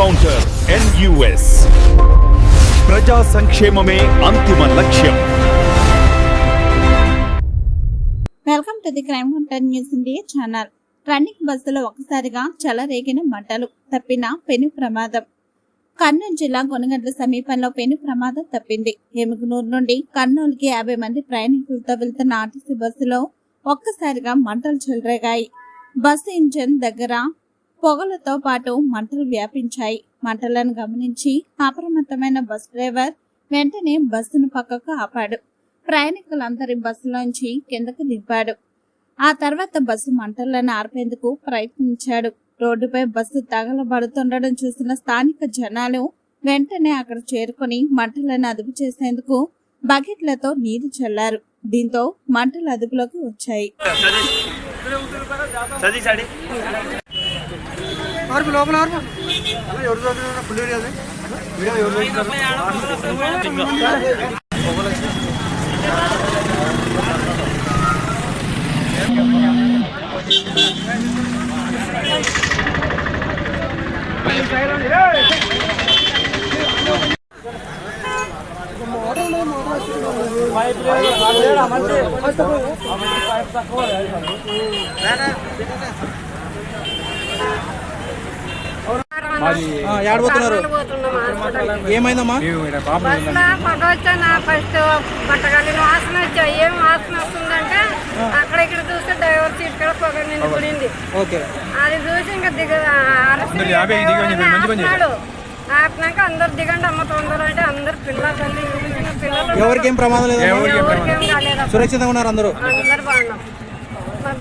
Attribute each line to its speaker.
Speaker 1: Encounter NUS ప్రజా సంక్షేమమే అంతిమ లక్ష్యం
Speaker 2: welcome to the crime counter news India channel running బస్సులో ఒకసారిగా చెలరేగిన మంటలు తప్పిన పెను ప్రమాదం. కర్నూలు జిల్లా కొనగండ్ల సమీపంలో పెను ప్రమాదం తప్పింది. ఎముగునూరు నుండి కర్నూలుకి యాభై మంది ప్రయాణికులతో వెళ్తున్న ఆర్టీసీ బస్సులో ఒక్కసారిగా మంటలు చెలరేగాయి. బస్సు ఇంజన్ దగ్గర పొగలతో పాటు మంటలు వ్యాపించాయి. మంటలను గమనించి అప్రమత్తమైన బస్ డ్రైవర్ వెంటనే బస్సును పక్కకు ఆపాడు. ప్రయాణికులందరి బస్సులోంచి కిందకు దింపాడు. ఆ తర్వాత బస్సు మంటలను ఆర్పేందుకు ప్రయత్నించాడు. రోడ్డుపై బస్సు తగలబడుతుండడం చూసిన స్థానిక జనాలు వెంటనే అక్కడ చేరుకొని మంటలను అదుపు చేసేందుకు బకెట్లతో నీరు చల్లారు. దీంతో మంటలు అదుపులోకి వచ్చాయి.
Speaker 3: సతీష్
Speaker 4: లోపల ఆర్పు ఎవరు చదువుతున్నా ఫుల్ అది వీడియో ఎవరు చదువుతున్నారు
Speaker 5: ఏడబోతున్నారు ఏమైందమ్మా?
Speaker 6: ఫస్ట్ బట్టగాలి వాసన వచ్చాయి ఏం వాసన వస్తుందంటే అక్కడ ఇక్కడ చూస్తే డ్రైవర్ సీట్ కూడా పొగ నిండిపోయింది అది చూసి ఇంకా దిగ ఆపినాక అందరు దిగండి అమ్మ తొందర అంటే అందరు పిల్లలు పిల్లలు
Speaker 5: ఎవరికేం ప్రమాదం లేదు సురక్షితంగా ఉన్నారు అందరూ.
Speaker 6: అందరు బాగున్నాం.